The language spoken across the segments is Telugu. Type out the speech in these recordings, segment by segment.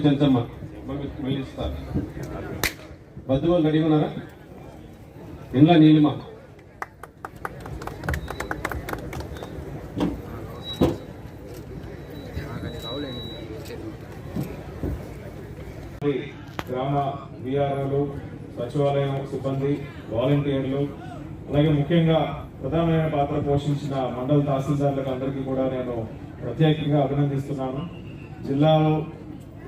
జంతమ్మ మళ్ళీ ఇస్తారు బద్దు వాళ్ళు రెడీ డిఆర్ఓలు సచివాలయం సిబ్బంది వాలంటీర్లు అలాగే ముఖ్యంగా ప్రధానమైన పాత్ర పోషించిన మండల తహసీల్దార్లకు అందరికీ కూడా నేను ప్రత్యేకంగా అభినందిస్తున్నాను. జిల్లాలో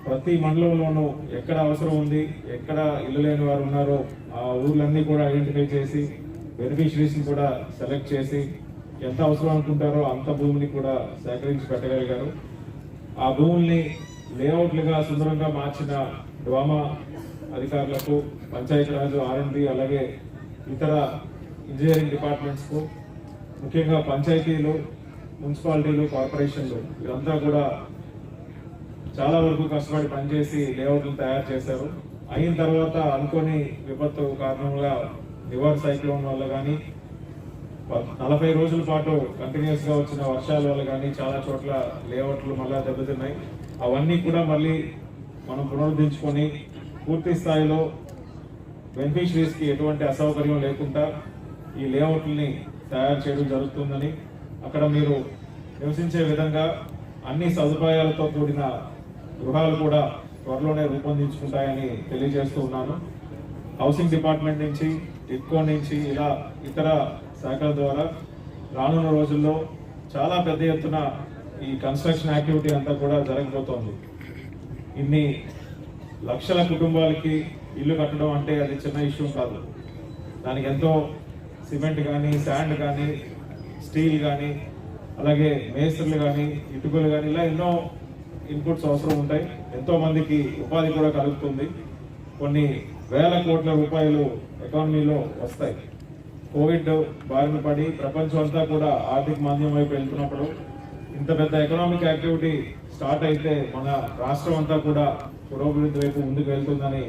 ప్రతి మండలంలోనూ ఎక్కడ అవసరం ఉంది ఎక్కడ ఇల్లు లేని వారు ఉన్నారో ఆ ఊర్లన్నీ కూడా ఐడెంటిఫై చేసి బెనిఫిషరీస్ని కూడా సెలెక్ట్ చేసి ఎంత అవసరం అనుకుంటారో అంత భూమిని కూడా సేకరించి పెట్టగలిగారు. ఆ భూముల్ని లేఅవుట్లుగా సుందరంగా మార్చిన డ్వామా అధికారులకు పంచాయతీరాజ్ ఆర్ఎండ్బి అలాగే ఇతర ఇంజనీరింగ్ డిపార్ట్మెంట్స్కు ముఖ్యంగా పంచాయతీలు మున్సిపాలిటీలు కార్పొరేషన్లు ఇదంతా కూడా చాలా వరకు కష్టపడి పనిచేసి లేఅవుట్లు తయారు చేశారు. అయిన తర్వాత అనుకోని విపత్తు కారణంగా రివర్ సైక్లోన్ వల్ల కానీ నలభై రోజుల పాటు కంటిన్యూస్గా వచ్చిన వర్షాల వల్ల కానీ చాలా చోట్ల లేఅవుట్లు మళ్ళీ దెబ్బతిన్నాయి. అవన్నీ కూడా మళ్ళీ మనం పునరుద్ధరించుకొని పూర్తి స్థాయిలో బెనిఫిషరీస్కి ఎటువంటి అసౌకర్యం లేకుండా ఈ లేఅవుట్ని తయారు చేయడం జరుగుతుందని అక్కడ మీరు నివసించే విధంగా అన్ని సదుపాయాలతో కూడిన గృహాలు కూడా త్వరలోనే రూపొందించుకుంటాయని తెలియజేస్తూ ఉన్నాను. హౌసింగ్ డిపార్ట్మెంట్ నుంచి ఇట్కో నుంచి ఇలా ఇతర శాఖల ద్వారా రానున్న రోజుల్లో చాలా పెద్ద ఎత్తున ఈ కన్స్ట్రక్షన్ యాక్టివిటీ అంతా కూడా జరగబోతోంది. ఇన్ని లక్షల కుటుంబాలకి ఇల్లు కట్టడం అంటే అది చిన్న ఇష్యూ కాదు. దానికి ఎంతో సిమెంట్ కానీ శాండ్ కానీ స్టీల్ కానీ అలాగే మేస్త్రులు కానీ ఇటుకలు కానీ ఇలా ఎన్నో ఇన్పుట్స్ అవసరం ఉంటాయి. ఎంతోమందికి ఉపాధి కూడా కలుగుతుంది. కొన్ని వేల కోట్ల రూపాయలు ఎకానమీలో వస్తాయి. కోవిడ్ బారిన పడి ప్రపంచం అంతా కూడా ఆర్థిక మాంద్యం వైపు వెళ్తున్నప్పుడు ఇంత పెద్ద ఎకనామిక్ యాక్టివిటీ స్టార్ట్ అయితే మన రాష్ట్రం అంతా కూడా పురోభివృద్ధి వైపు ముందుకు వెళ్తుందని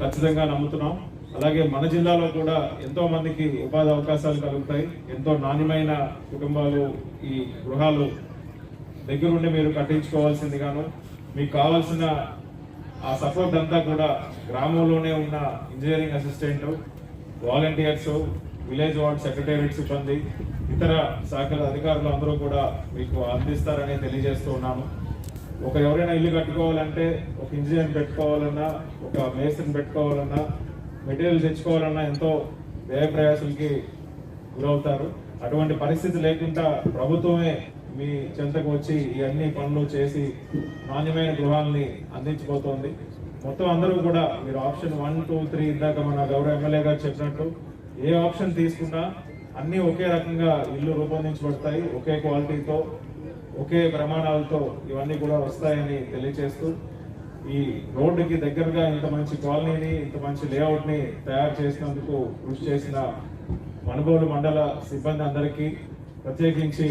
ఖచ్చితంగా నమ్ముతున్నాం. అలాగే మన జిల్లాలో కూడా ఎంతో మందికి ఉపాధి అవకాశాలు కలుగుతాయి. ఎంతో నాణ్యమైన కుటుంబాలు ఈ గృహాలు దగ్గరుండి మీరు కట్టించుకోవాల్సిందిగాను మీకు కావాల్సిన ఆ సపోర్ట్ అంతా కూడా గ్రామంలోనే ఉన్న engineering assistant volunteers village ward secretariat సిబ్బంది ఇతర శాఖల అధికారులు అందరూ కూడా మీకు అందిస్తారని తెలియజేస్తూ ఉన్నాను ఒక ఎవరైనా ఇల్లు కట్టుకోవాలంటే ఒక ఇంజనీర్ పెట్టుకోవాలన్నా ఒక మేస్త్రిని పెట్టుకోవాలన్నా మెటీరియల్ తెచ్చుకోవాలన్నా ఎంతో వ్యయ ప్రయాసాలకి గురవుతారు. అటువంటి పరిస్థితి లేకుండా ప్రభుత్వమే మీ చెంతకు వచ్చి ఇవన్నీ పనులు చేసి నాణ్యమైన గృహాలని అందించబోతోంది. మొత్తం అందరూ కూడా మీరు ఆప్షన్ వన్ టూ త్రీ ఇందాక మన గౌరవ ఎమ్మెల్యే గారు చెప్పినట్టు ఏ ఆప్షన్ తీసుకున్నా అన్నీ ఒకే రకంగా ఇల్లు రూపొందించబడతాయి. ఒకే క్వాలిటీతో ఒకే ప్రమాణాలతో ఇవన్నీ కూడా వస్తాయని తెలియజేస్తూ ఈ రోడ్డుకి దగ్గరగా ఇంత మంచి కాలనీని ఇంత మంచి లేఅవుట్ని తయారు చేసినందుకు కృషి చేసిన మనుగోలు మండల సిబ్బంది అందరికీ ప్రత్యేకించి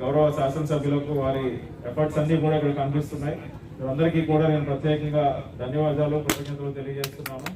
గౌరవ శాసనసభ్యులకు వారి ఎఫర్ట్స్ అన్ని కూడా ఇక్కడ కనిపిస్తున్నాయి. అందరికీ కూడా నేను ప్రత్యేకంగా ధన్యవాదాలు కృతజ్ఞతలు తెలియజేస్తున్నాను.